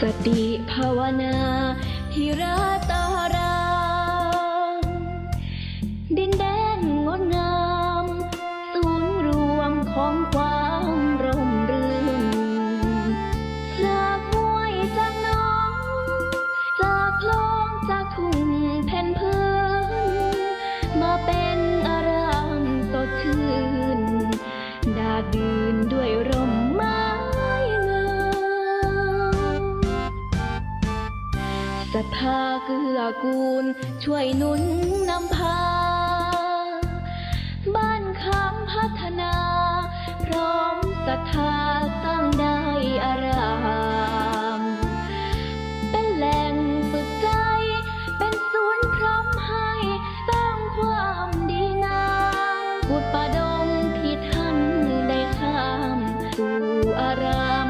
สติภาวนาที่เรา ศรัทธาเกื้อกูล ช่วยหนุนนำพา บ้านคำพัฒนา พร้อมศรัทธาตั้งได้อารามเป็นแหล่งฝึกใจ เป็นศูนย์พร้อมให้สร้างความดีงามบุดป่าดงที่ท่านได้ข้าม สู่อาราม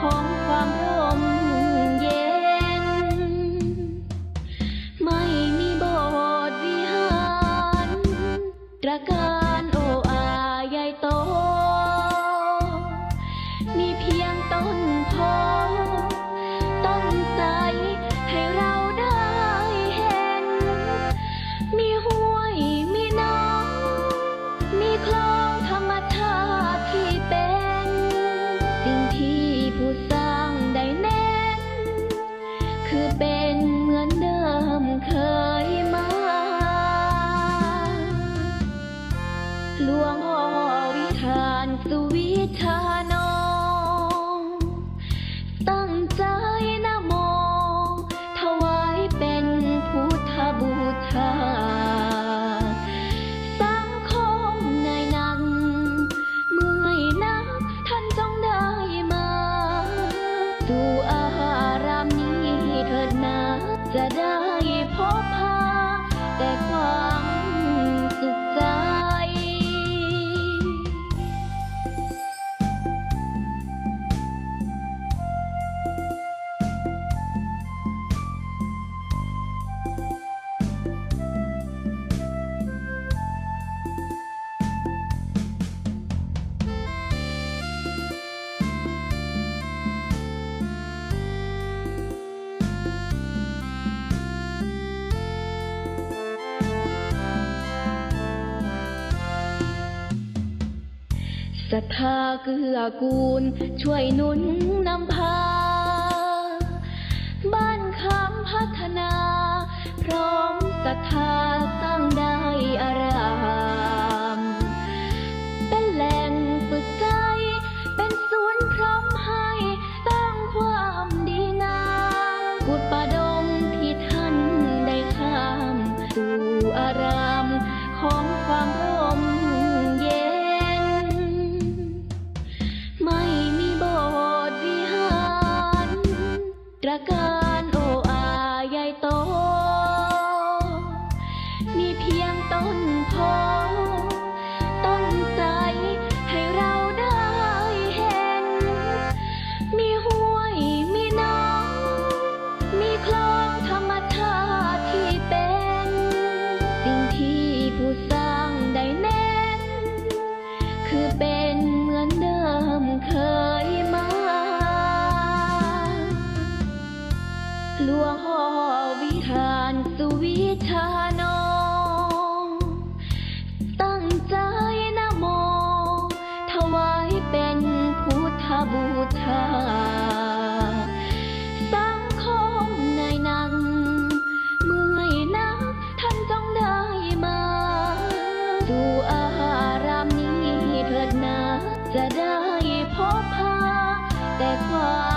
ของความร่ม రక da da ศรัทธาเกื้อกูล ช่วยหนุนนำพา บ้านคำพัฒนา พร้อมศรัทธาสร้างได้อะไร That's why.